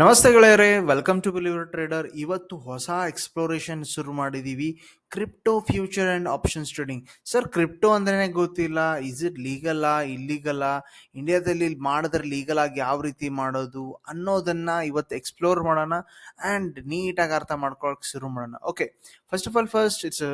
ನಮಸ್ತೆ ಗೆಳೆಯರೇ welcome to believer trader ಇವತ್ತು ಹೊಸ ಎಕ್ಸ್ಪ್ಲೋರೇಷನ್ ಶುರು ಮಾಡಿದೀವಿ. Crypto future and options trading sir crypto ಅಂದ್ರೇ ಗೊತ್ತಿಲ್ಲ. ಇಸ್ ಇಟ್ ಲೀಗಲ್ಲ ಇಲ್ಲಿಗಲ್ಲ ಇಂಡಿಯಾದಲ್ಲಿ ಮಾಡಿದ್ರೆ ಲೀಗಲ್ ಆಗಿ ಯಾವ ರೀತಿ ಮಾಡೋದು ಅನ್ನೋದನ್ನ ಇವತ್ತು ಎಕ್ಸ್ಪ್ಲೋರ್ ಮಾಡೋಣ ಆ್ಯಂಡ್ ನೀಟಾಗಿ ಅರ್ಥ ಮಾಡ್ಕೊಳಕ್ಕೆ ಶುರು ಮಾಡೋಣ. Okay first of all first it's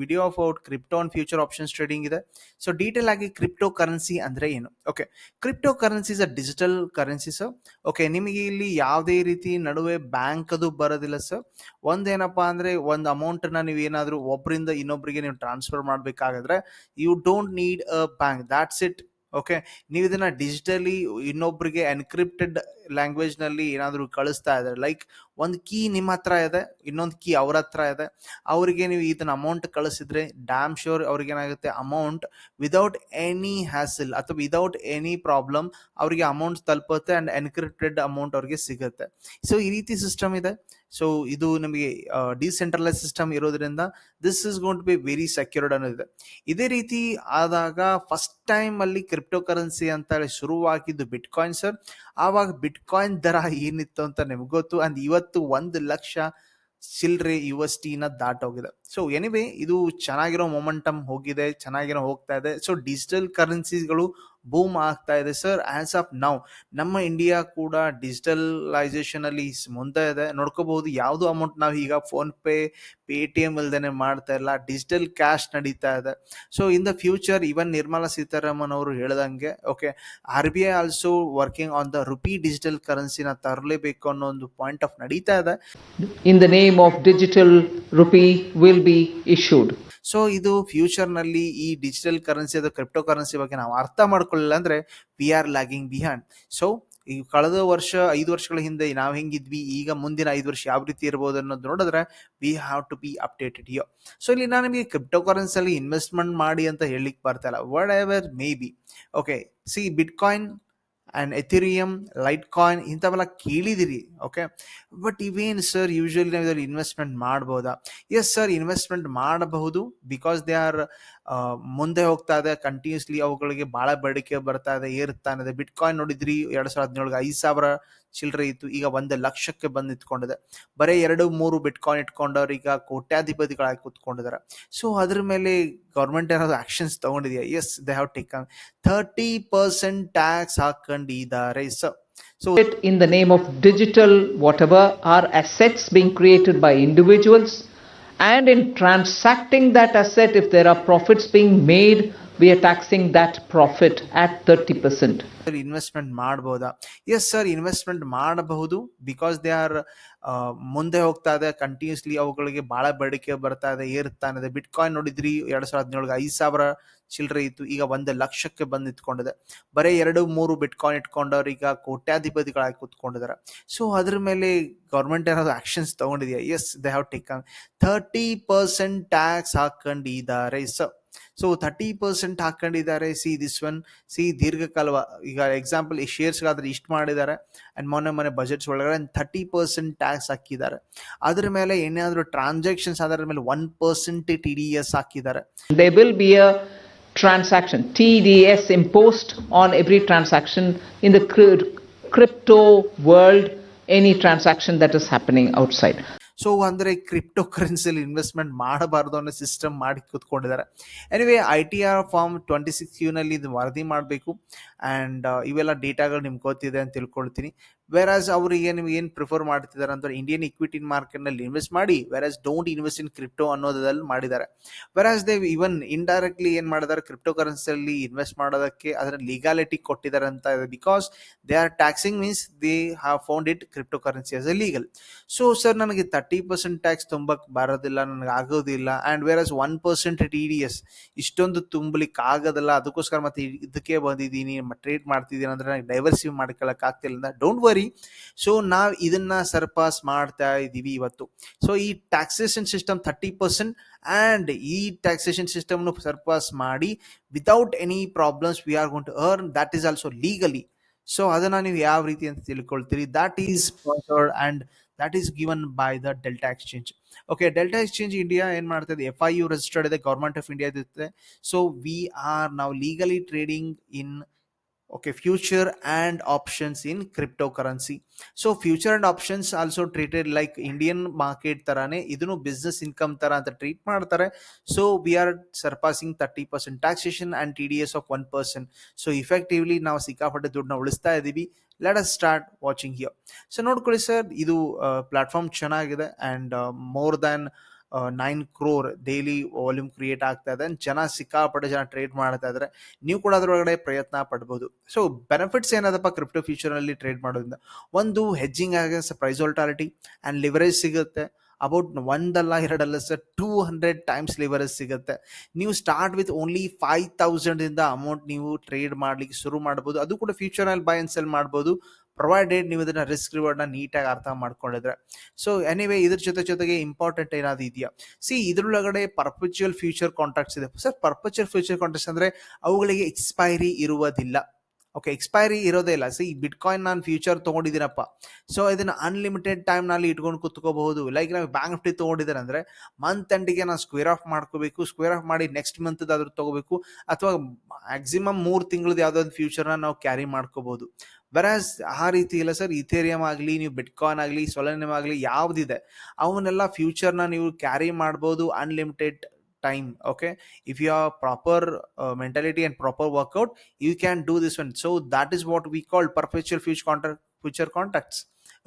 video of out crypto and future options trading ಇದೆ. ಸೊ ಡೀಟೇಲ್ ಆಗಿ ಕ್ರಿಪ್ಟೋ ಕರೆನ್ಸಿ ಅಂದರೆ ಏನು? Okay crypto currency is a digital currency sir okay ನಿಮಗೆ ಇಲ್ಲಿ ಯಾವುದೇ ರೀತಿ ನಡುವೆ ಬ್ಯಾಂಕ್ ಅದು ಬರೋದಿಲ್ಲ ಸರ್ ಒಂದೇನಪ್ಪ ಅಂದರೆ, ಒಂದು ಅಮೌಂಟನ್ನು ನೀವು ನೀವು ಏನಾದ್ರೂ ಒಬ್ಬರಿಂದ ಇನ್ನೊಬ್ಬರಿಗೆ ನೀವು transfer ಮಾಡಬೇಕಾಗಿದ್ರೆ you don't need a bank that's it okay ನೀವು ಇದನ್ನ ಡಿಜಿಟಲಿ ಇನ್ನೊಬ್ಬರಿಗೆ ಎನ್ಕ್ರಿಪ್ಟೆಡ್ ಲ್ಯಾಂಗ್ವೇಜ್ನಲ್ಲಿ ಏನಾದರೂ ಕಳಿಸ್ತಾ ಇದ್ದಾರೆ ಲೈಕ್ ಒಂದು ಕೀ ನಿಮ್ಮ ಹತ್ರ ಇದೆ, ಇನ್ನೊಂದು ಕೀ ಅವ್ರ ಹತ್ರ ಇದೆ. ಅವರಿಗೆ ನೀವು ಇದನ್ನ ಅಮೌಂಟ್ ಕಳಿಸಿದ್ರೆ ಡ್ಯಾಮ್ ಶೋರ್ ಅವ್ರಿಗೆ ಏನಾಗುತ್ತೆ ಅಮೌಂಟ್ ವಿದೌಟ್ ಎನಿ ಹ್ಯಾಸಿಲ್ ಅಥವಾ ವಿದೌಟ್ ಎನಿ ಪ್ರಾಬ್ಲಮ್ ಅವರಿಗೆ ಅಮೌಂಟ್ ತಲುಪುತ್ತೆ ಅಂಡ್ ಎನ್ಕ್ರಿಪ್ಟೆಡ್ ಅಮೌಂಟ್ ಅವ್ರಿಗೆ ಸಿಗುತ್ತೆ. ಸೊ ಈ ರೀತಿ ಸಿಸ್ಟಮ್ ಇದೆ. ಸೊ ಇದು ನಮಗೆ ಡಿಸೆಂಟ್ರಲೈಸ್ ಸಿಸ್ಟಮ್ ಇರೋದ್ರಿಂದ this is gonna be very secured ಅನ್ನೋದಿದೆ. ಇದೇ ರೀತಿ ಆದಾಗ ಫಸ್ಟ್ ಟೈಮ್ ಅಲ್ಲಿ ಕ್ರಿಪ್ಟೋ ಕರೆನ್ಸಿ ಅಂತ ಹೇಳಿ ಶುರುವಾಗಿದ್ದು ಬಿಟ್ಕಾಯಿನ್ ಸರ್ ಆವಾಗ ಬಿಟ್ ಕಾಯಿನ್ ದರ ಏನಿತ್ತು ಅಂತ ನಿಮ್ಗೆ ಗೊತ್ತು? ಅಂಡ್ ಇವತ್ತು ಒಂದು ಲಕ್ಷ ಸಿಲ್ರಿ ಯು ಎಸ್ ಟಿನ ದಾಟೋಗಿದೆ. ಸೊ ಎನಿವೆ ಇದು ಚೆನ್ನಾಗಿರೋ ಮೊಮೆಂಟಮ್ ಹೋಗಿದೆ, ಚೆನ್ನಾಗಿರೋ ಹೋಗ್ತಾ ಇದೆ. ಸೊ ಡಿಜಿಟಲ್ ಕರೆನ್ಸಿಗಳು ಬೂಮ್ ಆಗ್ತಾ ಇದೆ ಸರ್ ಆಸ್ ಆಫ್ ನೌ ನಮ್ಮ ಇಂಡಿಯಾ ಕೂಡ ಡಿಜಿಟಲೈಸೇಷನ್ ಅಲ್ಲಿ ಮುಂದೆ ಇದೆ. ನೋಡ್ಕೋಬಹುದು, ಯಾವ್ದು ಅಮೌಂಟ್ ನಾವು ಈಗ ಫೋನ್ ಪೇ ಪೇ ಟಿ ಇಲ್ದೇನೆ ಮಾಡ್ತಾ ಇಲ್ಲ. ಡಿಜಿಟಲ್ ಕ್ಯಾಶ್ ನಡೀತಾ ಇದೆ. So in the future even Nirmala Sitharaman ಅವರು ಹೇಳ್ದಂಗೆ okay R B I also working on the rupee digital ಕರೆನ್ಸಿನ ತರಲೇಬೇಕು ಅನ್ನೋ ಒಂದು ಪಾಯಿಂಟ್ ಆಫ್ ನಡೀತಾ ಇದೆ. In the name of digital rupee will be issued. So ಇದು ಫ್ಯೂಚರ್ನಲ್ಲಿ ಈ ಡಿಜಿಟಲ್ ಕರೆನ್ಸಿ ಅಥವಾ ಕ್ರಿಪ್ಟೋ ಕರೆನ್ಸಿ ಬಗ್ಗೆ ನಾವು ಅರ್ಥ ಮಾಡ್ಕೊಳ್ಳಿಲ್ಲ ಅಂದ್ರೆ we are lagging behind so ಈ ಕಳೆದ ವರ್ಷ, ಐದು ವರ್ಷಗಳ ಹಿಂದೆ ನಾವು ಹೆಂಗಿದ್ವಿ, ಈಗ ಮುಂದಿನ ಐದು ವರ್ಷ ಯಾವ ರೀತಿ ಇರ್ಬೋದು ಅನ್ನೋದು ನೋಡಿದ್ರೆ we have to be updated yo so ಇಲ್ಲಿ ನಾನು ನಿಮಗೆ ಕ್ರಿಪ್ಟೋ ಕರೆನ್ಸಿಯಲ್ಲಿ ಇನ್ವೆಸ್ಟ್ಮೆಂಟ್ ಮಾಡಿ ಅಂತ ಹೇಳಲಿಕ್ಕೆ ಬರ್ತಾ ಇಲ್ಲ. Whatever may be okay see bit and Ethereum Litecoin ಇಂಥವೆಲ್ಲ ಕೇಳಿದಿರಿ ಓಕೆ ಬಟ್ ಇವೇನು ಸರ್ ಯೂಶಲಿ ನಾವು ಇದರಲ್ಲಿ ಇನ್ವೆಸ್ಟ್ಮೆಂಟ್ ಮಾಡ್ಬೋದಾ? ಎಸ್ ಸರ್ ಇನ್ವೆಸ್ಟ್ಮೆಂಟ್ ಮಾಡಬಹುದು ಬಿಕಾಸ್ ದೇ ಆರ್ ಮುಂದೆ ಹೋಗ್ತಾ ಇದೆ ಕಂಟಿನ್ಯೂಸ್ಲಿ ಅವುಗಳಿಗೆ ಬಹಳ ಬೇಡಿಕೆ ಬರ್ತಾ ಇದೆ ಏರುತ್ತಾ ಇದೆ. ಬಿಟ್ ಕಾಯಿನ್ ನೋಡಿದ್ರಿ, ಎರಡ್ ಸಾವಿರದ ಹದಿನೇಳಗೆ ಐದು ಸಾವಿರ ಚಿಲ್ಲರೆ ಇತ್ತು, ಈಗ ಒಂದು ಲಕ್ಷಕ್ಕೆ ಬಂದು ನಿಂತ್ಕೊಂಡಿದೆ. ಬರೀ ಎರಡು, ಮೂರು ಬಿಟ್ ಕಾಯಿನ್ ಇಟ್ಕೊಂಡವ್ರು ಈಗ ಕೋಟ್ಯಾಧಿಪತಿಗಳಾಗಿ ಕೂತ್ಕೊಂಡಿದ್ದಾರೆ. ಸೊ ಅದ್ರ ಮೇಲೆ ಗೌರ್ಮೆಂಟ್ ಏನಾದ್ರು actions ತಗೊಂಡಿದೆಯಾ? Yes they have taken thirty percent tax ಹಾಕೊಂಡಿದ್ದಾರೆ so it in in name of digital whatever are assets being created by individuals and in transacting that asset if there are profits being made we are taxing that profit at 30%. Investment ಮಾಡಬಹುದಾ yes sir investment ಮಾಡಬಹುದು because they are ಮುಂದೆ ಹೋಗ್ತಾ ಇದೆ continuously ಅವುಗಳಿಗೆ ಬಹಳ ಬೇಡಿಕೆ ಬರ್ತಾ ಇದೆ ಏರ್ತಾನೆ ಇದೆ. ಬಿಟ್ ಕಾಯಿನ್ ನೋಡಿದ್ರಿ, ಎರಡ್ ಸಾವಿರದ ಹದಿನೇಳಿಗೆ ಐದು ಸಾವಿರ ಚಿಲ್ಲರೆ ಇತ್ತು, ಈಗ ಒಂದು ಲಕ್ಷಕ್ಕೆ ಬಂದು ನಿಂತ್ಕೊಂಡಿದೆ. ಬರೀ ಎರಡು, ಮೂರು ಬಿಟ್ ಕಾಯಿನ್ ಇಟ್ಕೊಂಡವ್ರು ಈಗ ಕೋಟ್ಯಾಧಿಪತಿಗಳಾಗಿ ಕೂತ್ಕೊಂಡಿದ್ದಾರೆ. ಸೊ ಅದ್ರ ಮೇಲೆ ಗೌರ್ಮೆಂಟ್ ಏನಾದ್ರು actions ತಗೊಂಡಿದೆಯಾ? Yes they have taken thirty percent tax ಹಾಕೊಂಡಿದ್ದಾರೆ ಸೊ ಸೊ ಥರ್ಟಿ ಪರ್ಸೆಂಟ್ ಹಾಕೊಂಡಿದ್ದಾರೆ, ಸಿ ದಿಸ್ ಒನ್, ಸಿ ದೀರ್ಘಕಾಲ, ಈಗ ಎಕ್ಸಾಂಪಲ್ ಈ ಶೇರ್ಸ್ಗಾದ್ರೆ ಇಷ್ಟು ಮಾಡಿದ್ದಾರೆ ಅಂಡ್ ಮೊನ್ನೆ ಮೊನ್ನೆ ಬಜೆಟ್ಸ್ ಒಳಗಡೆ ಥರ್ಟಿ ಪರ್ಸೆಂಟ್ ಟ್ಯಾಕ್ಸ್ ಹಾಕಿದ್ದಾರೆ ಅದ್ರ ಮೇಲೆ ಏನಾದರೂ ಟ್ರಾನ್ಸಾಕ್ಷನ್ಸ್ ಅದರ ಮೇಲೆ one percent T D S ಹಾಕಿದ್ದಾರೆ There will be a transaction TDS imposed on every transaction in the cryp- crypto world, any transaction that is happening outside. So ಅಂದರೆ crypto ಕರೆನ್ಸಿಯಲ್ಲಿ investment ಮಾಡಬಾರ್ದು ಅನ್ನೋ ಸಿಸ್ಟಮ್ ಮಾಡಿ ಕೂತ್ಕೊಂಡಿದ್ದಾರೆ. Anyway I T R form twenty ಸಿಕ್ಸ್ನಲ್ಲಿ ಇದು ವರದಿ ಮಾಡಬೇಕು. And ಇವೆಲ್ಲ ಡೇಟಾಗಳು ನಿಮ್ಗೆ ಗೊತ್ತಿದೆ ಅಂತ ತಿಳ್ಕೊಳ್ತೀನಿ. ವೆರಾಸ್ ಅವರಿಗೆ ನಿಮ್ಗೆ ಏನು ಪ್ರಿಫರ್ ಮಾಡ್ತಿದ್ದಾರೆ ಅಂತ ಇಂಡಿಯನ್ ಇಕ್ವಿಟಿ ಮಾರ್ಕೆಟ್ನಲ್ಲಿ ಇನ್ವೆಸ್ಟ್ ಮಾಡಿ ವೆರಾಸ್ ಡೋಂಟ್ ಇನ್ವೆಸ್ಟ್ ಇನ್ ಕ್ರಿಪ್ಟೋ ಅನ್ನೋದ್ರಲ್ಲಿ ಮಾಡಿದ್ದಾರೆ. ವೆರಾಸ್ ದೇ ಇವನ್ ಇಂಡೈರೆಕ್ಟ್ಲಿ ಏನು ಮಾಡಿದ್ದಾರೆ ಕ್ರಿಪ್ಟೋ ಕರೆನ್ಸಿಯಲ್ಲಿ ಇನ್ವೆಸ್ಟ್ ಮಾಡೋದಕ್ಕೆ ಅದರ ಲೀಗಾಲಿಟಿ ಕೊಟ್ಟಿದ್ದಾರೆ ಅಂತ ಇದೆ because they are taxing means they have found it crypto currency as a legal so sir ನನಗೆ ತರ್ಟಿ ಪರ್ಸೆಂಟ್ ಟ್ಯಾಕ್ಸ್ ತುಂಬಕ್ ಬರೋದಿಲ್ಲ, ನನಗೆ ಆಗೋದಿಲ್ಲ. And whereas one percent T D S ಇಷ್ಟೊಂದು ತುಂಬಲಿಕ್ಕೆ ಆಗೋದಲ್ಲ, ಅದಕ್ಕೋಸ್ಕರ ಮತ್ತೆ ಇದ್- ಇದಕ್ಕೆ ಬಂದಿದ್ದೀನಿ ಟ್ರೇಡ್ ಮಾಡ್ತಿದ್ದೀನಿ ಅಂದ್ರೆ ನನಗೆ ಡೈವರ್ಸಿಫೈ ಮಾಡ್ಕೊಳಕ್ ಆಗ್ತಿಲ್ಲ ಡೋಂಟ್ ವರಿ ಸೊ ನಾವು ಇದನ್ನ ಸರ್ಪಾಸ್ ಮಾಡ್ತಾ ಇದ್ದೀವಿ ಇವತ್ತು. ಸೊ ಈ taxation system thirty percent and ಈ ಟ್ಯಾಕ್ಸೇಷನ್ ಸಿಸ್ಟಮ್ನು ಸರ್ಪಾಸ್ ಮಾಡಿ without any problems we are going to earn that is also legally so ಅದನ್ನ ನೀವು ಯಾವ ರೀತಿ ಅಂತ ತಿಳ್ಕೊಳ್ತೀರಿ? That is sponsored and that is given by the Delta Exchange okay Delta Exchange India ಏನ್ ಮಾಡ್ತದೆ ಎಫ್ ಐ ಯು ರಿಜಿಸ್ಟರ್ಡ್ ಇದೆ government of India ಇರುತ್ತೆ so we are ನಾವು legally trading in okay, future and options in cryptocurrency. So, future and options also treated like indian market ತರ ಅಂತ treat ಮಾಡ್ತಾರೆ so we are surpassing thirty percent taxation and T D S of one percent so effectively ನಾವು ಸಿಕ್ಕಾಪಟ್ಟೆ ದುಡ್ಡನ್ನ ಉಳಿಸ್ತಾ ಇದ್ದೀವಿ let us start watching here so ನೋಡ್ಕೊಳ್ಳಿ sir ಇದು ಪ್ಲಾಟ್ಫಾರ್ಮ್ ಚೆನ್ನಾಗಿದೆ and more than nine crore daily volume create ಆಗ್ತಾ ಇದೆ. ಜನ ಸಿಕ್ಕಾಪಟ್ಟೆ ಜನ ಟ್ರೇಡ್ ಮಾಡ್ತಾ ಇದ್ದಾರೆ ನೀವು ಕೂಡ ಅದರೊಳಗಡೆ ಪ್ರಯತ್ನ ಪಡ್ಬೋದು. ಸೊ ಬೆನಿಫಿಟ್ಸ್ ಏನದಪ್ಪ ಕ್ರಿಪ್ಟೋ ಫ್ಯೂಚರಲ್ಲಿ ಟ್ರೇಡ್ ಮಾಡೋದ್ರಿಂದ? ಒಂದು ಹೆಜ್ಜಿಂಗ್ ಆಗ ಪ್ರೈಸ್ ವೋಲ್ಟಾಲಿಟಿ ಆ್ಯಂಡ್ ಲಿವರೇಜ್ ಸಿಗುತ್ತೆ. ಅಬೌಟ್ ಒಂದಲ್ಲ, ಎರಡಲ್ಲ, sir two hundred times leverage ಸಿಗುತ್ತೆ. ನೀವು ಸ್ಟಾರ್ಟ್ ವಿತ್ ಓನ್ಲಿ ಫೈವ್ ತೌಸಂಡಿಂದ ಅಮೌಂಟ್ ನೀವು ಟ್ರೇಡ್ ಮಾಡ್ಲಿಕ್ಕೆ ಶುರು ಮಾಡ್ಬೋದು. ಅದು ಕೂಡ ಫ್ಯೂಚರಲ್ಲಿ ಬೈ ಅಂಡ್ ಸೆಲ್ ಮಾಡ್ಬೋದು. ಪ್ರೊವೈಡೆಡ್ ನೀವು ಇದನ್ನ ರಿಸ್ಕ್ ರಿವಾರ್ಡ್ನ ನೀಟಾಗಿ ಅರ್ಥ ಮಾಡ್ಕೊಂಡಿದ್ರೆ. ಸೊ ಎನಿವೇ ಇದ್ರ ಜೊತೆ ಜೊತೆಗೆ ಇಂಪಾರ್ಟೆಂಟ್ ಏನಾದ್ರು ಇದೆಯಾ? ಸಿ ಇದ್ರೊಳಗಡೆ ಪರ್ಪಚುವಲ್ ಫ್ಯೂಚರ್ ಕಾಂಟ್ರಾಕ್ಟ್ಸ್ ಇದೆ. ಸರ್ ಪರ್ಪಚುವಲ್ ಫ್ಯೂಚರ್ ಕಾಂಟ್ರಾಕ್ಟ್ಸ್ ಅಂದ್ರೆ ಅವುಗಳಿಗೆ ಎಕ್ಸ್ಪೈರಿ ಇರುವುದಿಲ್ಲ. ಓಕೆ ಎಕ್ಸ್ಪೈರಿ ಇರೋದೇ ಇಲ್ಲ. ಸಿ ಬಿಟ್ಕಾಯಿನ್ ನಾನು ಫ್ಯೂಚರ್ ತೊಗೊಂಡಿದ್ದೀನಪ್ಪ. ಸೊ ಇದನ್ನ ಅನ್ಲಿಮಿಟೆಡ್ ಟೈಮ್ನಲ್ಲಿ ಇಟ್ಕೊಂಡು ಕುತ್ಕೋಬಹುದು. ಲೈಕ್ ನಾವು ಬ್ಯಾಂಕ್ ನಿಫ್ಟಿ ತೊಗೊಂಡಿದ್ದಾರೆ ಅಂದರೆ ಮಂತ್ ಎಂಡಿಗೆ ನಾನು ಸ್ಕ್ವೇರ್ ಆಫ್ ಮಾಡ್ಕೋಬೇಕು ಸ್ಕ್ವೇರ್ ಆಫ್ ಮಾಡಿ ನೆಕ್ಸ್ಟ್ ಮಂತ್ ಆದ್ರೂ ತೊಗೋಬೇಕು, ಅಥವಾ ಮ್ಯಾಕ್ಸಿಮಮ್ ಮೂರು ತಿಂಗಳದ್ದು ಯಾವುದೋ ಒಂದು ಫ್ಯೂಚರ್ನ ನಾವು ಕ್ಯಾರಿ ಮಾಡ್ಕೋಬಹುದು. ವೆರಾಸ್ ಆ ರೀತಿ ಇಲ್ಲ ಸರ್ ಇಥೇರಿಯಂ ಆಗಲಿ, ನೀವು ಬಿಟ್ಕಾಯ್ನ್ ಆಗಲಿ ಸೊಲನಿಯಂ ಆಗಲಿ ಯಾವುದಿದೆ, ಅವನ್ನೆಲ್ಲ ಫ್ಯೂಚರ್ನ ನೀವು ಕ್ಯಾರಿ ಮಾಡ್ಬೋದು unlimited time okay if you are proper mentality and proper workout you can do this one so that is what we called perpetual future contract future contracts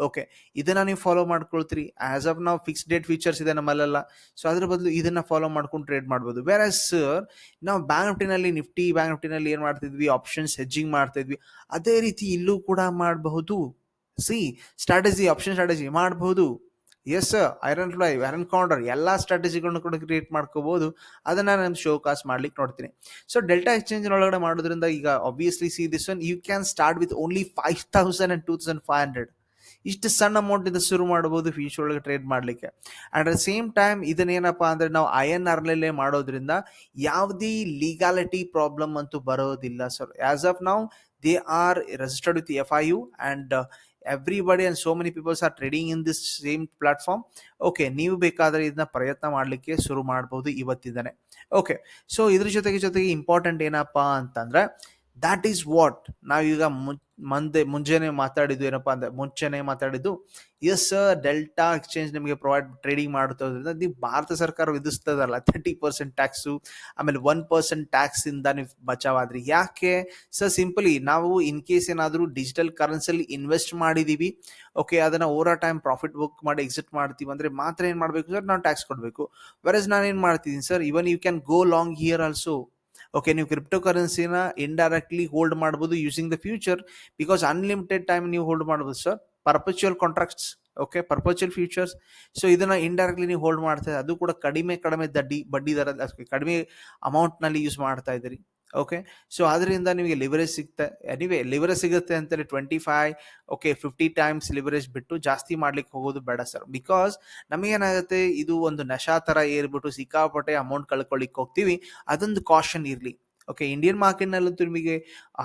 okay ಇದನ್ನ ನೀವು ಫಾಲೋ ಮಾಡ್ಕೊಳ್ತೀರಿ. ಆಸ್ ಆಫ್ ನಾವು fix date features ಇದೆ ನಮ್ಮಲ್ಲೆಲ್ಲ. So ಅದ್ರ ಬದಲು ಇದನ್ನ follow ಮಾಡ್ಕೊಂಡು ಟ್ರೇಡ್ ಮಾಡ್ಬೋದು. ಬೇರೆ ಸರ್ ನಾವು ಬ್ಯಾಂಕ್ ನಿಫ್ಟಿನಲ್ಲಿ ನಿಫ್ಟಿ ಬ್ಯಾಂಕ್ ನಿಫ್ಟಿನಲ್ಲಿ ಏನು ಮಾಡ್ತಿದ್ವಿ ಆಪ್ಷನ್ಸ್ ಹೆಜ್ಜಿಂಗ್ ಮಾಡ್ತಿದ್ವಿ ಅದೇ ರೀತಿ ಇಲ್ಲೂ ಕೂಡ ಮಾಡಬಹುದು. ಸಿ ಸ್ಟ್ರಾಟಜಿ ಆಪ್ಷನ್ ಸ್ಟ್ರಾಟಜಿ ಮಾಡಬಹುದು. Yes iron fly iron condor ಎಲ್ಲ ಸ್ಟ್ರಾಟಜಿಗಳನ್ನು ಕೂಡ ಕ್ರಿಯೇಟ್ ಮಾಡ್ಕೋಬಹುದು ಅದನ್ನ ನಾನು ಶೋ ಕಾಸ್ಟ್ ಮಾಡ್ಲಿಕ್ಕೆ ನೋಡ್ತೀನಿ. ಸೊ ಡೆಲ್ಟಾ ಎಕ್ಸ್ಚೇಂಜ್ ಒಳಗಡೆ ಮಾಡೋದ್ರಿಂದ ಈಗ obviously see this one you can start with only five thousand and two thousand five hundred ಇಷ್ಟು ಸಣ್ಣ ಅಮೌಂಟ್ ಇಂದ ಶುರು ಮಾಡಬಹುದು ಫ್ಯೂಚರ್ ಒಳಗೆ ಟ್ರೇಡ್ ಮಾಡಲಿಕ್ಕೆ. ಅಟ್ ಸೇಮ್ ಟೈಮ್ ಇದನ್ನೇನಪ್ಪ ಅಂದ್ರೆ ನಾವು ಐ ಎನ್ ಆರ್ನಲ್ಲೇ ಮಾಡೋದ್ರಿಂದ ಯಾವುದೇ ಲೀಗಾಲಿಟಿ ಪ್ರಾಬ್ಲಮ್ ಅಂತೂ ಬರೋದಿಲ್ಲ ಸರ್ ಆಸ್ ಆಫ್ ನಾವು they are registered with F I U and everybody and so many peoples are trading in this same platform okay ನೀವು ಬೇಕಾದರೆ ಇದನ್ನ ಪ್ರಯತ್ನ ಮಾಡಲಿಕ್ಕೆ ಶುರು ಮಾಡ್ಬೋದು ಇವತ್ತಿದ್ದಾನೆ ಓಕೆ ಸೊ ಇದ್ರ ಜೊತೆಗೆ ಜೊತೆಗೆ ಇಂಪಾರ್ಟೆಂಟ್ ಏನಪ್ಪಾ ಅಂತಂದ್ರೆ ದ್ಯಾಟ್ ಈಸ್ ವಾಟ್ ನಾವೀಗ ಮುಂದೆ, ಮುಂಜಾನೆ ಮಾತಾಡಿದ್ದು ಏನಪ್ಪ ಅಂದ್ರೆ ಮುಂಚೆನೆ ಮಾತಾಡಿದ್ದು ಎಸ್ ಡೆಲ್ಟಾ ಎಕ್ಸ್ಚೇಂಜ್ ನಿಮಗೆ ಪ್ರೊವೈಡ್ ಟ್ರೇಡಿಂಗ್ ಮಾಡುತ್ತೋದ್ರಿಂದ ನೀವು ಭಾರತ ಸರ್ಕಾರ ವಿಧಿಸ್ತದಲ್ಲ ತರ್ಟಿ ಪರ್ಸೆಂಟ್ ಟ್ಯಾಕ್ಸು ಆಮೇಲೆ ಒನ್ ಪರ್ಸೆಂಟ್ ಟ್ಯಾಕ್ಸ್ ಇಂದ ನೀವು ಬಚಾವಾದ್ರಿ. ಯಾಕೆ? ಸರ್ ಸಿಂಪಲಿ ನಾವು ಇನ್ ಕೇಸ್ ಏನಾದರೂ ಡಿಜಿಟಲ್ ಕರೆನ್ಸಿಯಲ್ಲಿ ಇನ್ವೆಸ್ಟ್ ಮಾಡಿದ್ದೀವಿ ಓಕೆ ಅದನ್ನು ಓವರ್ ಟೈಮ್ ಪ್ರಾಫಿಟ್ ಬುಕ್ ಮಾಡಿ ಎಕ್ಸಿಟ್ ಮಾಡ್ತೀವಿ ಅಂದ್ರೆ ಮಾತ್ರ ಏನು ಮಾಡಬೇಕು ಸರ್ ನಾವು ಟ್ಯಾಕ್ಸ್ ಕೊಡಬೇಕು. ವೆರಸ್ ನಾನು ಏನು ಮಾಡ್ತಿದ್ದೀನಿ sir even you can go long here also okay ನೀವು ಕ್ರಿಪ್ಟೋ ಕರೆನ್ಸಿನ ಇಂಡೈರೆಕ್ಟ್ಲಿ ಹೋಲ್ಡ್ ಮಾಡ್ಬೋದು using the future because unlimited time ನೀವು ಹೋಲ್ಡ್ ಮಾಡ್ಬೋದು sir perpetual contracts okay perpetual futures so ಇದನ್ನ ಇಂಡೈರೆಕ್ಟ್ಲಿ ನೀವು ಹೋಲ್ಡ್ ಮಾಡ್ತಾ ಅದು ಕೂಡ ಕಡಿಮೆ ಕಡಿಮೆ ದಡ್ಡಿ, ಬಡ್ಡಿ ದರ ಕಡಿಮೆ ಅಮೌಂಟ್ನಲ್ಲಿ ಯೂಸ್ ಮಾಡ್ತಾ ಇದ್ದೀರಿ. ಓಕೆ ಸೊ ಅದರಿಂದ ನಿಮಗೆ ಲಿವರೇಜ್ ಸಿಗುತ್ತೆ ಎನಿವೆ ಲಿವರೇಜ್ ಸಿಗುತ್ತೆ ಅಂತೇಳಿ twenty five okay fifty times leverage ಬಿಟ್ಟು ಜಾಸ್ತಿ ಮಾಡ್ಲಿಕ್ಕೆ ಹೋಗೋದು ಬೇಡ ಸರ್ ಬಿಕಾಸ್ ನಮಗೇನಾಗುತ್ತೆ, ಇದು ಒಂದು ನಶಾ ಥರ ಏರ್ಬಿಟ್ಟು ಸಿಕ್ಕಾಪಟ್ಟೆ ಅಮೌಂಟ್ ಕಳ್ಕೊಳ್ಳಿಕ್ಕೆ ಹೋಗ್ತೀವಿ. ಅದೊಂದು ಕಾಷನ್ ಇರಲಿ. ಓಕೆ ಇಂಡಿಯನ್ ಮಾರ್ಕೆಟ್ನಲ್ಲಂತೂ ನಿಮಗೆ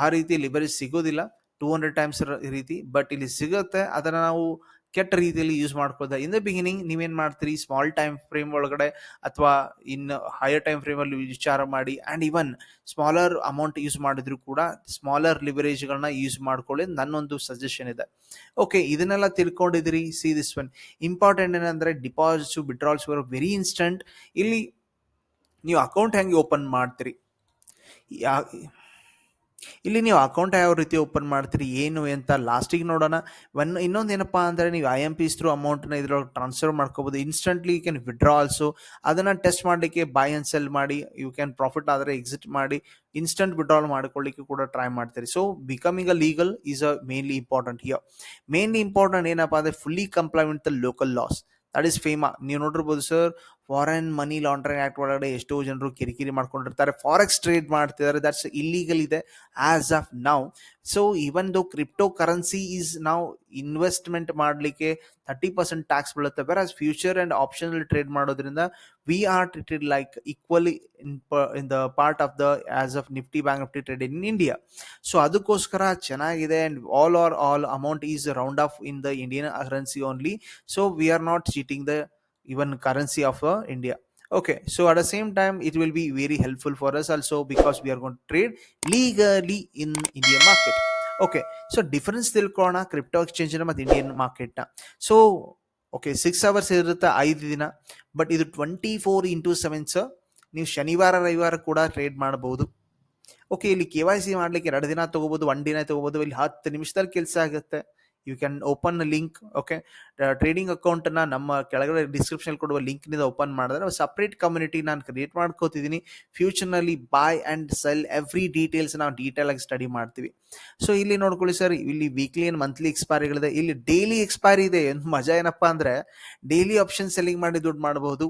ಆ ರೀತಿ ಲಿವರೇಜ್ ಸಿಗೋದಿಲ್ಲ. ಟೂ ಹಂಡ್ರೆಡ್ ಟೈಮ್ಸ್ ರೀತಿ ಬಟ್ ಇಲ್ಲಿ ಸಿಗುತ್ತೆ. ಅದನ್ನು ನಾವು ಕೆಟ್ಟ ರೀತಿಯಲ್ಲಿ ಯೂಸ್ ಮಾಡ್ಕೋದ ಇನ್ ದ ಬಿಗಿನಿಂಗ್ ನೀವೇನ್ ಮಾಡ್ತೀರಿ? ಸ್ಮಾಲ್ ಟೈಮ್ ಫ್ರೇಮ್ ಒಳಗಡೆ ಅಥವಾ ಇನ್ ಹೈಯರ್ ಟೈಮ್ ಫ್ರೇಮ್ ಅಲ್ಲಿ ವಿಚಾರ ಮಾಡಿ and even smaller amount use ಮಾಡಿದ್ರು ಕೂಡ ಸ್ಮಾಲರ್ ಲಿವರೇಜ್ಗಳನ್ನ ಯೂಸ್ ಮಾಡ್ಕೊಳ್ಳಿ ನನ್ನೊಂದು ಸಜೆಷನ್ ಇದೆ. ಓಕೆ ಇದನ್ನೆಲ್ಲ ತಿಳ್ಕೊಂಡಿದ್ರಿ ಸಿ ದಿಸ್ ಒನ್ ಇಂಪಾರ್ಟೆಂಟ್ ಏನಂದ್ರೆ ಡಿಪಾಸಿಟ್ಸ್ ವಿಡ್ರಾಲ್ಸ್ ವೆರಿ ಇನ್ಸ್ಟಂಟ್ ಇಲ್ಲಿ ನೀವು ಅಕೌಂಟ್ ಹೆಂಗೆ ಓಪನ್ ಮಾಡ್ತೀರಿ? ಇಲ್ಲಿ ನೀವು ಅಕೌಂಟ್ ಯಾವ ರೀತಿ ಓಪನ್ ಮಾಡ್ತೀರಿ, ಏನು ಅಂತ ಲಾಸ್ಟಿಗೆ ನೋಡೋಣ. ಒನ್ ಇನ್ನೊಂದು ಏನಪ್ಪಾ ಅಂದರೆ ನೀವು ಐ ಎಂ ಪಿಸ್ ಥ್ರೂ ಅಮೌಂಟ್ನ ಇದ್ರೊಳಗೆ ಟ್ರಾನ್ಸ್ಫರ್ ಮಾಡ್ಕೋಬೋದು. Instantly you can withdraw also ಅದನ್ನು ಟೆಸ್ಟ್ ಮಾಡಲಿಕ್ಕೆ ಬೈ ಆ್ಯಂಡ್ ಸೆಲ್ ಮಾಡಿ ಯು ಕ್ಯಾನ್ ಪ್ರಾಫಿಟ್ ಆದರೆ ಎಕ್ಸಿಟ್ ಮಾಡಿ ಇನ್ಸ್ಟಂಟ್ ವಿಡ್ರಾಲ್ ಮಾಡ್ಕೊಳ್ಳಿಕ್ಕೆ ಕೂಡ ಟ್ರೈ ಮಾಡ್ತೀರಿ. So becoming a legal is a mainly important here mainly important ಏನಪ್ಪ ಅಂದರೆ fully compliment the local laws that is FEMA ನೀವು ನೋಡಿರ್ಬೋದು sir foreign money laundering act ಒಳಗಡೆ ಎಷ್ಟೋ ಜನರು ಕಿರಿಕಿರಿ ಮಾಡ್ಕೊಂಡಿರ್ತಾರೆ. ಫಾರೆಕ್ಸ್ ಟ್ರೇಡ್ ಮಾಡ್ತಿದ್ದಾರೆ. ದಟ್ಸ್ ಇಲ್ಲೀಗಲ್ ಇದೆ as of now so even though crypto currency is ನಾವು ಇನ್ವೆಸ್ಟ್ಮೆಂಟ್ ಮಾಡಲಿಕ್ಕೆ ತರ್ಟಿ ಪರ್ಸೆಂಟ್ ಟ್ಯಾಕ್ಸ್ ಬೀಳುತ್ತೆ. ಬೇರೆ ಫ್ಯೂಚರ್ ಆ್ಯಂಡ್ ಆಪ್ಷನಲ್ ಟ್ರೇಡ್ ಮಾಡೋದ್ರಿಂದ we are treated like equally in in the part of the as of Nifty bank Nifty trade in India so ಅದಕ್ಕೋಸ್ಕರ ಚೆನ್ನಾಗಿದೆ and all are all amount is round off in the Indian currency only so we are not cheating the even currency of India Okay, so at the same time, it will be very helpful for us also because we are going to trade legally in Indian market. Okay so difference ತಿಳ್ಕೊಳ್ಳೋಣ crypto exchange ಮತ್ತು Indian ಮಾರ್ಕೆಟ್ನ so okay six hours ಇರುತ್ತೆ ಐದು ದಿನ. But ಇದು twenty four into seven sir ನೀವು ಶನಿವಾರ ರವಿವಾರ ಕೂಡ ಟ್ರೇಡ್ ಮಾಡಬಹುದು. ಓಕೆ ಇಲ್ಲಿ ಕೆ ವೈ ಸಿ ಮಾಡ್ಲಿಕ್ಕೆ ಎರಡು ದಿನ ತೊಗೋಬೋದು ಒನ್ ದಿನ ತೊಗೋಬೋದು ಇಲ್ಲಿ ಹತ್ತು ನಿಮಿಷದಲ್ಲಿ ಕೆಲಸ ಆಗುತ್ತೆ. You can open link okay trading ಅಕೌಂಟನ್ನು ನಮ್ಮ ಕೆಳಗಡೆ ಡಿಸ್ಕ್ರಿಪ್ಷನ್ ಕೊಡುವ ಲಿಂಕ್ನಿಂದ ಓಪನ್ ಮಾಡಿದ್ರೆ ಸಪ್ರೇಟ್ ಕಮ್ಯುನಿಟಿ ನಾನು ಕ್ರಿಯೇಟ್ ಮಾಡ್ಕೋತಿದ್ದೀನಿ ಫ್ಯೂಚರ್ನಲ್ಲಿ buy and sell every details ನಾವು ಡೀಟೇಲ್ ಆಗಿ ಸ್ಟಡಿ ಮಾಡ್ತೀವಿ. ಸೊ ಇಲ್ಲಿ ನೋಡ್ಕೊಳ್ಳಿ ಸರ್ ಇಲ್ಲಿ ವೀಕ್ಲಿ ಏನು ಮಂತ್ಲಿ ಎಕ್ಸ್ಪೈರಿಗಳಿದೆ ಇಲ್ಲಿ ಡೈಲಿ ಎಕ್ಸ್ಪೈರಿ ಇದೆ. ಮಜಾ ಏನಪ್ಪಾ ಅಂದರೆ ಡೈಲಿ ಆಪ್ಷನ್ ಸೆಲ್ಲಿಂಗ್ ಮಾಡಿ ದುಡ್ಡು ಮಾಡಬಹುದು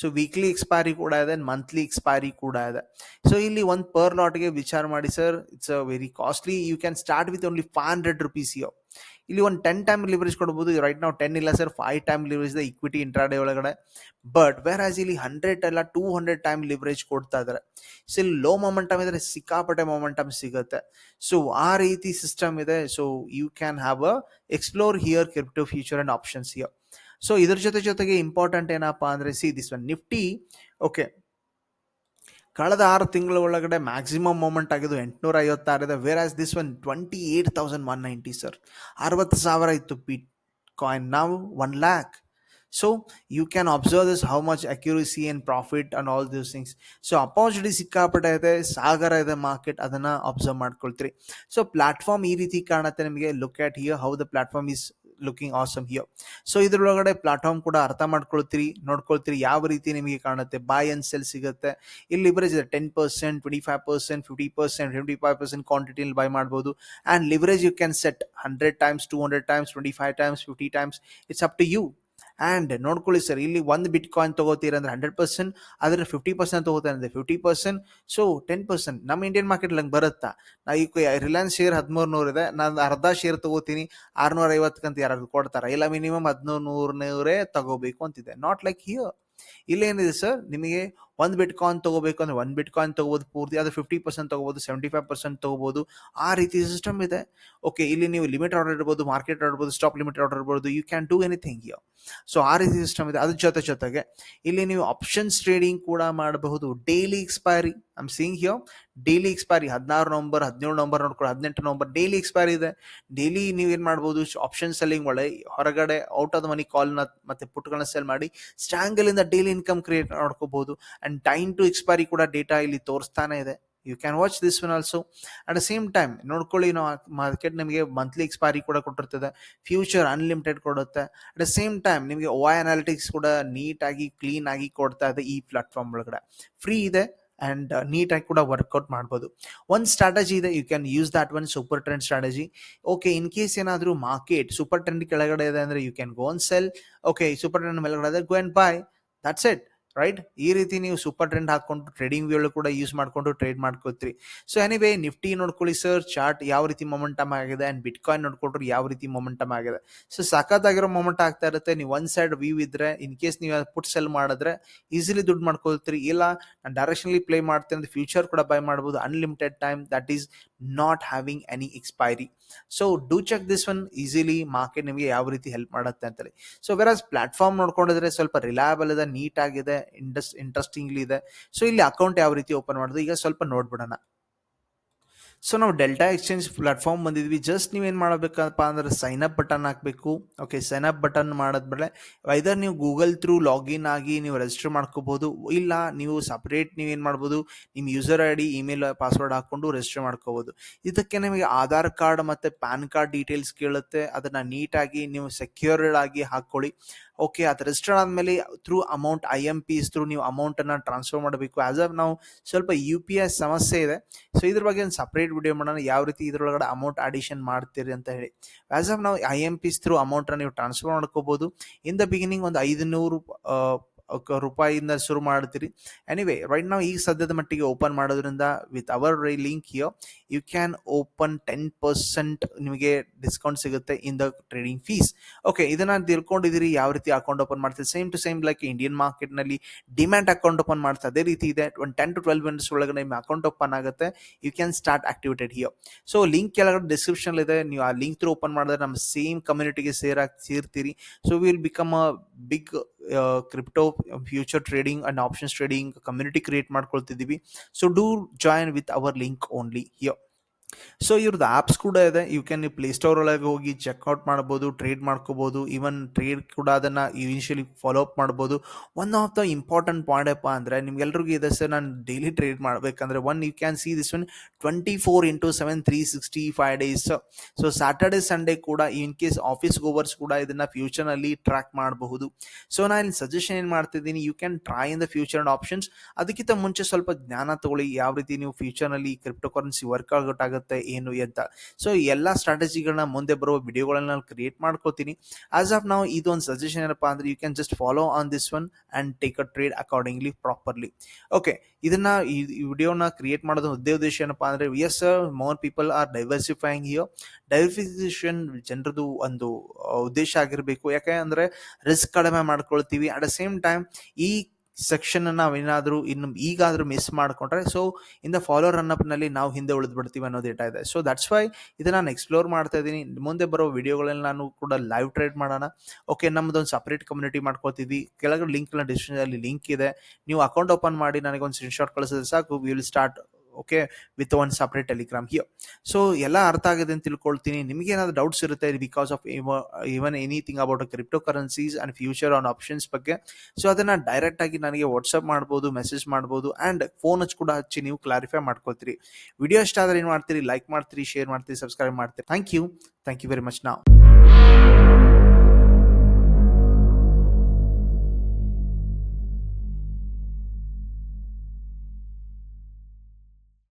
ಸೊ ವೀಕ್ಲಿ ಎಕ್ಸ್ಪೈರಿ ಕೂಡ ಇದೆ ಮಂತ್ಲಿ ಎಕ್ಸ್ಪೈರಿ ಕೂಡ ಇದೆ. ಸೊ ಇಲ್ಲಿ ಒಂದು ಪರ್ ಲಾಟ್ಗೆ ವಿಚಾರ ಮಾಡಿ sir it's a very costly you can start with only five hundred rupees ಯೋ ಇಲ್ಲಿ ಒಂದು ಟೆನ್ ಟೈಮ್ ಲಿವರೇಜ್ ಕೊಡ್ಬೋದು. ರೈಟ್ ನಾವು ಟೆನ್ ಇಲ್ಲ ಸರ್ ಫೈವ್ ಟೈಮ್ ಲಿವರೇಜ್ ಇದೆ ಇಕ್ವಿಟಿ ಇಂಟ್ರಾಡೆ ಒಳಗಡೆ. ಬಟ್ ವೇರ್ ಆಸ್ ಇಲ್ಲಿ ಹಂಡ್ರೆಡ್ ಅಲ್ಲ ಟೂ ಹಂಡ್ರೆಡ್ ಟೈಮ್ ಲಿವರೇಜ್ ಕೊಡ್ತಾ ಇದ್ದಾರೆ ಸೊ ಇಲ್ಲಿ ಲೋ ಮೊಮೆಂಟಮ್ ಇದ್ರೆ ಸಿಕ್ಕಾಪಟ್ಟೆ ಮೊಮೆಂಟಮ್ ಸಿಗುತ್ತೆ. ಸೊ ಆ ರೀತಿ ಸಿಸ್ಟಮ್ ಇದೆ. So you can have a explore here crypto future and options here so ಇದ್ರ ಜೊತೆ ಜೊತೆಗೆ ಇಂಪಾರ್ಟೆಂಟ್ ಏನಪ್ಪಾ ಅಂದ್ರೆ see this one Nifty okay ಕಳೆದ ಆರು ತಿಂಗಳ ಒಳಗಡೆ ಮ್ಯಾಕ್ಸಿಮಮ್ ಮೂಮೆಂಟ್ ಆಗಿದ್ದು ಎಂಟುನೂರ ಐವತ್ತಾರು ಇದೆ. Where as this one twenty eight thousand one ninety sir ಅರವತ್ತು ಸಾವಿರ ಇತ್ತು ಬಿಟ್ ಕಾಯಿನ್ ನಾವು one lakh so you can observe this how much accuracy and profit and all these things so opportunity ಸಿಕ್ಕಾಪಟ್ಟೆ ಇದೆ, ಸಾಗರ ಇದೆ ಮಾರ್ಕೆಟ್ ಅದನ್ನು observe ಮಾಡ್ಕೊಳ್ತೀರಿ. ಸೊ ಪ್ಲಾಟ್ಫಾರ್ಮ್ ಈ ರೀತಿ ಕಾಣುತ್ತೆ ನಿಮಗೆ. Look at here how the platform is looking awesome here so ಇದ್ರೊಳಗಡೆ ಪ್ಲಾಟ್ಫಾರ್ಮ್ ಕೂಡ ಅರ್ಥ ಮಾಡ್ಕೊಳ್ತೀರಿ, ನೋಡ್ಕೊಳ್ತೀರಿ, ಯಾವ ರೀತಿ ನಿಮಗೆ ಕಾಣುತ್ತೆ. ಬಾಯ್ ಅಂಡ್ ಸೆಲ್ ಸಿಗುತ್ತೆ. ಇಲ್ಲಿ ಲಿವರೇಜ್ ಇದೆ. Ten percent twenty five percent fifty percent twenty five percent ಕ್ವಾಂಟಿಟಿಲಿ buy ಮಾಡ್ಬೋದು. And leverage you can set hundred times two hundred times twenty five times fifty times it's up to you and ನೋಡ್ಕೊಳ್ಳಿ sir, ಇಲ್ಲಿ ಒಂದು ಬಿಟ್ coin ತೊಗೋತೀರ ಅಂದ್ರೆ hundred percent ಅದರ fifty percent ತೊಗೋತಾರೆ ಅಂದರೆ fifty percent so ten percent ನಮ್ಮ Indian market ಹಂಗೆ ಬರುತ್ತಾ? ನಾ ಈಗ ರಿಲಯನ್ಸ್ ಶೇರ್ ಹದಿಮೂರು ನೂರು ಇದೆ, ನಾನು ಅರ್ಧ ಶೇರ್ ತೊಗೋತೀನಿ ಆರುನೂರ ಐವತ್ತಕ್ಕಂತ ಯಾರಾದ್ರು ಕೊಡ್ತಾರೆ? ಇಲ್ಲ ಮಿನಿಮಮ್ ಹದಿನೂರು ನೂರು ನೂರೇ ತಗೋಬೇಕು ಅಂತಿದೆ. ನಾಟ್ ಲೈಕ್ ಹಿಯರ್ ಇಲ್ಲೇನಿದೆ ಸರ್, ನಿಮಗೆ ಒಂದು ಬಿಟ್ ಕಾಯಿನ್ ತಗೋಬೇಕು ಅಂದ್ರೆ ಒಂದು ಬಿಟ್ ಕಾಯಿನ್ ತೊಗೋಬೋದು ಪೂರ್ತಿ, ಅದು ಫಿಫ್ಟಿ ಪರ್ಸೆಂಟ್ ತೊಗೋಬೋದು ಸೆವೆಂಟಿ ಫೈವ್ ಪರ್ಸೆಂಟ್ ತಗೋಬೋದು, ಆ ರೀತಿ ಸಿಸ್ಟಮ್ ಇದೆ. ಓಕೆ ಇಲ್ಲಿ ನೀವು ಲಿಮಿಟ್ ಆರ್ಡರ್ ಇರ್ಬೋದು ಮಾರ್ಕೆಟ್ ಆಡ್ಬೋದು ಸ್ಟಾಪ್ ಲಿಮಿಟ್ ಆರ್ಡರ್ ಇರ್ಬೋದು you can do anything here so ಆ ರೀತಿ ಸಿಸ್ಟಮ್ ಇದೆ. ಅದ್ರ ಜೊತೆ ಜೊತೆಗೆ, ಇಲ್ಲಿ ನೀವು ಆಪ್ಷನ್ಸ್ ಟ್ರೇಡಿಂಗ್ ಕೂಡ ಮಾಡಬಹುದು. Daily expiry I'm seeing here daily expiry ಹದಿನಾರು ನವಂಬರ್ ಹದಿನೇಳು ನವಂಬರ್ ನೋಡ್ಕೊಳ್ಳಿ ಹದಿನೆಂಟು ನವಂಬರ್ ಡೈಲಿ ಎಕ್ಸ್ಪೈರಿ ಇದೆ. ಡೈಲಿ ನೀವು ಏನು ಮಾಡ್ಬೋದು ಆಪ್ಷನ್ ಸೆಲ್ಲಿಂಗ್ ಒಳ್ಳೆ ಹೊರಗಡೆ ಔಟ್ ಆಫ್ ದ ಮನಿ ಕಾಲ್ನ ಮತ್ತೆ ಪುಟ್ಗಳನ್ನ ಸೆಲ್ ಮಾಡಿ ಸ್ಟ್ಯಾಂಗಲಿಂದ ಡೈಲಿ ಇನ್ಕಮ್ ಕ್ರಿಯೇಟ್ ಮಾಡ್ಕೋಬಹುದು ಅಂಡ್ ಟೈಮ್ ಟು ಎಕ್ಸ್ಪೈರಿ ಕೂಡ ಡೇಟಾ ಇಲ್ಲಿ ತೋರಿಸ್ತಾನೆ ಇದೆ. You can watch this one also at the same time ನೋಡ್ಕೊಳ್ಳಿ ನಾವು ಮಾರ್ಕೆಟ್ ನಿಮಗೆ ಮಂತ್ಲಿ ಎಕ್ಸ್ಪೈರಿ ಕೂಡ ಕೊಟ್ಟಿರ್ತದೆ. ಫ್ಯೂಚರ್ ಅನ್ಲಿಮಿಟೆಡ್ ಕೊಡುತ್ತೆ. ಅಟ್ ದ ಸೇಮ್ ಟೈಮ್ ನಿಮಗೆ ಓ ಅನಾಲಿಟಿಕ್ಸ್ ಕೂಡ ನೀಟಾಗಿ ಕ್ಲೀನ್ ಆಗಿ ಕೊಡ್ತಾ ಇದೆ ಈ ಪ್ಲಾಟ್ಫಾರ್ಮ್ ಒಳಗಡೆ. ಫ್ರೀ ಇದೆ ಆ್ಯಂಡ್ ನೀಟಾಗಿ ಕೂಡ ವರ್ಕೌಟ್ ಮಾಡ್ಬೋದು. ಒಂದು ಸ್ಟ್ರಾಟಜಿ ಇದೆ you can use that one super trend strategy okay in case ಏನಾದರೂ ಮಾರ್ಕೆಟ್ ಸೂಪರ್ ಟ್ರೆಂಡ್ ಕೆಳಗಡೆ ಇದೆ ಅಂದರೆ you can go on sell okay super trend ಇದೆ go and buy that's it right ಈ ರೀತಿ ನೀವು ಸೂಪರ್ ಟ್ರೆಂಡ್ ಹಾಕೊಂಡು ಟ್ರೇಡಿಂಗ್ ವ್ಯೂ ಕೂಡ ಯೂಸ್ ಮಾಡ್ಕೊಂಡು ಟ್ರೇಡ್ ಮಾಡ್ಕೋತೀರಿ ಸೊ ಎನಿವೇ ನಿಫ್ಟಿ ನೋಡ್ಕೊಳ್ಳಿ ಸರ್ ಚಾರ್ಟ್ ಯಾವ ರೀತಿ ಮೊಮೆಂಟಮ್ ಆಗಿದೆ ಆ್ಯಂಡ್ ಬಿಟ್ ಕಾಯಿನ್ ನೋಡ್ಕೊಂಡ್ರೆ ಯಾವ ರೀತಿ ಮೊಮೆಂಟಮ್ ಆಗಿದೆ. ಸೊ ಸಖತ್ತಾಗಿರೋ ಮೊಮೆಂಟ್ ಆಗ್ತಾ ಇರುತ್ತೆ. ನೀವು ಒನ್ ಸೈಡ್ ವ್ಯೂ ಇದ್ರೆ ಇನ್ ಕೇಸ್ ನೀವು ಪುಟ್ ಸೆಲ್ ಮಾಡಿದ್ರೆ ಈಸಿಲಿ ದುಡ್ಡು ಮಾಡ್ಕೊಳ್ತೀರಿ. ಇಲ್ಲ, ನಾನು ಡೈರೆಕ್ಷನ್ಲಿ ಪ್ಲೇ ಮಾಡ್ತೀನಿ ಅಂದ್ರೆ ಫ್ಯೂಚರ್ ಕೂಡ ಬೈ ಮಾಡ್ಬೋದು unlimited time that is not having any expiry so do check this one easily market ನಿಮಗೆ ಯಾವ ರೀತಿ ಹೆಲ್ಪ್ ಮಾಡುತ್ತೆ ಅಂತೇಳಿ. ಸೊ ವೆರಾಸ್ ಪ್ಲಾಟ್ಫಾರ್ಮ್ ನೋಡ್ಕೊಂಡಿದ್ರೆ ಸ್ವಲ್ಪ ರಿಲಯಬಲ್ ಇದೆ ನೀಟ್ ಆಗಿದೆ ಇಂಟ್ರೆಸ್ಟ್ ಇಂಟ್ರೆಸ್ಟಿಂಗ್ಲಿ ಇದೆ. ಸೊ ಇಲ್ಲಿ ಅಕೌಂಟ್ ಯಾವ ರೀತಿ ಓಪನ್ ಮಾಡೋದು? ಈಗ ಸ್ವಲ್ಪ ನೋಡ್ಬಿಡೋಣ. ಸೊ ನಾವು ಡೆಲ್ಟಾ ಎಕ್ಸ್ಚೇಂಜ್ ಪ್ಲಾಟ್ಫಾರ್ಮ್ ಬಂದಿದ್ವಿ. ಜಸ್ಟ್ ನೀವೇನು ಮಾಡಬೇಕಪ್ಪ ಅಂದ್ರೆ ಸೈನ್ ಅಪ್ ಬಟನ್ ಹಾಕಬೇಕು. ಓಕೆ ಸೈನ್ ಅಪ್ ಬಟನ್ ಮಾಡಿದ್ಮೇಲೆ ಐದರ್ ನೀವು ಗೂಗಲ್ ಥ್ರೂ ಲಾಗಿನ್ ಆಗಿ ನೀವು ರಿಜಿಸ್ಟರ್ ಮಾಡ್ಕೋಬೋದು ಇಲ್ಲ, ನೀವು ಸಪ್ರೇಟ್ ನೀವೇನು ಮಾಡ್ಬೋದು? ನಿಮ್ಮ user I D email password ಹಾಕ್ಕೊಂಡು ರಿಜಿಸ್ಟರ್ ಮಾಡ್ಕೋಬೋದು ಇದಕ್ಕೆ ನಿಮಗೆ ಆಧಾರ್ ಕಾರ್ಡ್ ಮತ್ತು ಪ್ಯಾನ್ ಕಾರ್ಡ್ ಡೀಟೇಲ್ಸ್ ಕೇಳುತ್ತೆ. ಅದನ್ನು ನೀಟಾಗಿ ನೀವು ಸೆಕ್ಯೂರ್ಡ್ ಆಗಿ ಹಾಕ್ಕೊಳ್ಳಿ. ಓಕೆ ಅದು ರಿಜಿಸ್ಟರ್ ಆದಮೇಲೆ through amount I M P S through ನೀವು ಅಮೌಂಟನ್ನು ಟ್ರಾನ್ಸ್ಫರ್ ಮಾಡಬೇಕು. ಆಸ್ ಆಫ್ ನಾವು ಸ್ವಲ್ಪ ಯು ಪಿ ಐ ಸಮಸ್ಯೆ ಇದೆ. ಸೊ ಇದ್ರ ಬಗ್ಗೆ ಒಂದು ಸಪ್ರೇಟ್ ವಿಡಿಯೋ ಮಾಡೋಣ. ಯಾವ ರೀತಿ ಇದ್ರೊಳಗಡೆ ಅಮೌಂಟ್ ಆಡಿಷನ್ ಮಾಡ್ತೀರಿ ಅಂತ ಹೇಳಿ. ಆಸ್ ಆಫ್ ನಾವು I M P S through ಅಮೌಂಟನ್ನು ನೀವು ಟ್ರಾನ್ಸ್ಫರ್ ಮಾಡ್ಕೋಬೋದು. ಇನ್ ದ ಬಿಗಿನಿಂಗ್ ಒಂದು ಐದು ನೂರು ರೂಪಾಯಿಯಿಂದ ಶುರು ಮಾಡ್ತೀರಿ. ಎನಿವೇ ರೈಟ್ ನಾವು ಈಗ ಸದ್ಯದ ಮಟ್ಟಿಗೆ ಓಪನ್ ಮಾಡೋದ್ರಿಂದ with our link here you can open ten percent ನಿಮಗೆ ಡಿಸ್ಕೌಂಟ್ ಸಿಗುತ್ತೆ in the trading fees okay ಇದನ್ನ ತಿಳ್ಕೊಂಡಿದ್ದೀರಿ, ಯಾವ ರೀತಿ ಅಕೌಂಟ್ ಓಪನ್ ಮಾಡ್ತೀವಿ same to same like Indian ಮಾರ್ಕೆಟ್ನಲ್ಲಿ ಡಿಮ್ಯಾಂಡ್ ಅಕೌಂಟ್ ಓಪನ್ ಮಾಡ್ತಾ ಅದೇ ರೀತಿ ಇದೆ. ಒಂದು ಟೆನ್ ಟು ಟ್ವೆಲ್ವ್ ಮಿನಿಟ್ಸ್ ಒಳಗೆ ನಿಮ್ಮ ಅಕೌಂಟ್ ಓಪನ್ ಆಗುತ್ತೆ. You can start activated here so link ಕೆಳಗಡೆ ಡಿಸ್ಕ್ರಿಪ್ಷನ್ ಇದೆ. ನೀವು ಆ ಲಿಂಕ್ ಥ್ರೂ ಓಪನ್ ಮಾಡಿದ್ರೆ ನಮ್ಮ ಸೇಮ್ ಕಮ್ಯುನಿಟಿಗೆ ಸೇರಾಕ್ ಸೇರ್ತೀರಿ. So will become a big crypto future trading and options trading community create ಮಾಡ್ಕೊಳ್ತಿದ್ದೀವಿ. So do join with our link only here so ಇವ್ರದ್ದು apps ಕೂಡ ಇದೆ. ಯು ಕ್ಯಾನ್ ಪ್ಲೇಸ್ಟೋರ್ ಒಳಗೆ ಹೋಗಿ ಚೆಕ್ಔಟ್ ಮಾಡ್ಬೋದು ಟ್ರೇಡ್ ಮಾಡ್ಕೋಬೋದು ಈವನ್ ಟ್ರೇಡ್ ಕೂಡ ಅದನ್ನು ಇನಿಷಿಯಲಿ ಫಾಲೋ ಅಪ್ ಮಾಡ್ಬೋದು. One of the important point ಅಪ್ಪ ಅಂದರೆ ನಿಮ್ಗೆಲ್ರಿಗೂ ಇದೆ ಸರ್ ನಾನು ಡೈಲಿ ಟ್ರೇಡ್ ಮಾಡಬೇಕಂದ್ರೆ one you can see this one twenty four into seven three sixty five days so Saturday Sunday ಕೂಡ ಇನ್ ಕೇಸ್ ಆಫೀಸ್ ಗೋವರ್ಸ್ ಕೂಡ ಇದನ್ನು ಫ್ಯೂಚರ್ನಲ್ಲಿ ಟ್ರ್ಯಾಕ್ ಮಾಡಬಹುದು. ಸೊ ನಾನು ಇಲ್ಲಿ ಸಜೆಷನ್ ಏನು ಮಾಡ್ತಿದ್ದೀನಿ you can try in the future options ಅದಕ್ಕಿಂತ ಮುಂಚೆ ಸ್ವಲ್ಪ ಜ್ಞಾನ ತಗೊಳ್ಳಿ, ಯಾವ ರೀತಿ ನೀವು ಫ್ಯೂಚರ್ನಲ್ಲಿ ಕ್ರಿಪ್ಟೋ ಕರೆನ್ಸಿ ವರ್ಕೌಟ್ ಆಗುತ್ತೆ ಏನು ಅಂತ ಸೊ ಎಲ್ಲ ಸ್ಟ್ರಾಟಜಿಗಳನ್ನ ಮುಂದೆ ಬರುವ ವಿಡಿಯೋಗಳನ್ನ ನಾನು ಕ್ರಿಯೇಟ್ ಮಾಡ್ಕೋತೀನಿ ಆಸ್ ಆಫ್ ನಾವು ಇದೊಂದು ಸಜೆಷನ್ ಏನಪ್ಪ ಅಂದ್ರೆ you can just follow on this one and take a trade accordingly properly okay ಇದನ್ನ ಈ ವಿಡಿಯೋನ ಕ್ರಿಯೇಟ್ ಮಾಡೋದು ಉದ್ದೇ ಉದ್ದೇಶ ಏನಪ್ಪ ಅಂದ್ರೆ as more people are diversifying here diversification ಜನರದು ಒಂದು, ಉದ್ದೇಶ ಆಗಿರಬೇಕು. ಯಾಕೆ ಅಂದ್ರೆ ರಿಸ್ಕ್ ಕಡಿಮೆ ಮಾಡ್ಕೊಳ್ತೀವಿ. ಅಟ್ ದ ಸೇಮ್ ಟೈಮ್ ಈ ಸೆಕ್ಷನ್ ನಾವೇನಾದರೂ ಇನ್ನು ಈಗಾದರೂ ಮಿಸ್ ಮಾಡ್ಕೊಂಡ್ರೆ ಸೊ ಇನ್ ದ ಫಾಲೋ ರನ್ನಲ್ಲಿ ನಾವು ಹಿಂದೆ ಉಳಿದು ಬಿಡ್ತೀವಿ ಅನ್ನೋ ಡೇಟಾ ಇದೆ. ಸೊ ದಟ್ಸ್ ವೈ ಇದನ್ನ ನಾನು ಎಕ್ಸ್ಪ್ಲೋರ್ ಮಾಡ್ತಾ ಇದ್ದೀನಿ ಮುಂದೆ ಬರೋ ವಿಡಿಯೋಗಳಲ್ಲಿ ನಾನು ಕೂಡ ಲೈವ್ ಟ್ರೇಡ್ ಮಾಡೋಣ. ಓಕೆ ನಮ್ಮದೊಂದು ಸಪ್ರೇಟ್ ಕಮ್ಯುನಿಟಿ ಮಾಡ್ಕೋತೀವಿ ಕೆಳಗಡೆ ಲಿಂಕ್ನ ಡಿಸ್ಕ್ರಿಪ್ಷನ್ ಅಲ್ಲಿ ಲಿಂಕ್ ಇದೆ. ನೀವು ಅಕೌಂಟ್ ಓಪನ್ ಮಾಡಿ ನನಗೆ ಒಂದು ಸ್ಕ್ರೀನ್ ಶಾಟ್ ಕಳಿಸಿದ್ರೆ ಸಾಕು. Will start okay with one separate Telegram here so ಎಲ್ಲ ಅರ್ಥ ಆಗಿದೆ ಅಂತ ತಿಳ್ಕೊಳ್ತೀನಿ. ನಿಮಗೆ ಏನಾದ್ರು ಡೌಟ್ಸ್ ಇರುತ್ತೆ because of even anything about crypto currencies and future on options ಬಗ್ಗೆ ಸೊ ಅದನ್ನ ಡೈರೆಕ್ಟ್ ಆಗಿ ನನಗೆ ವಾಟ್ಸಪ್ ಮಾಡ್ಬೋದು ಮೆಸೇಜ್ ಮಾಡ್ಬೋದು ಅಂಡ್ ಫೋನ್ ಹಚ್ಚಿ ಕೂಡ ಹಚ್ಚಿ ನೀವು ಕ್ಲಾರಿಫೈ ಮಾಡ್ಕೊಳ್ತೀರಿ. ವಿಡಿಯೋ ಇಷ್ಟ ಆದ್ರೆ ಏನು ಮಾಡ್ತೀರಿ? ಲೈಕ್ ಮಾಡ್ತೀರಿ ಶೇರ್ ಮಾಡ್ತೀರಿ ಸಬ್ಸ್ಕ್ರೈಬ್ ಮಾಡ್ತೀರಿ. Thank you thank you very much ನಾವು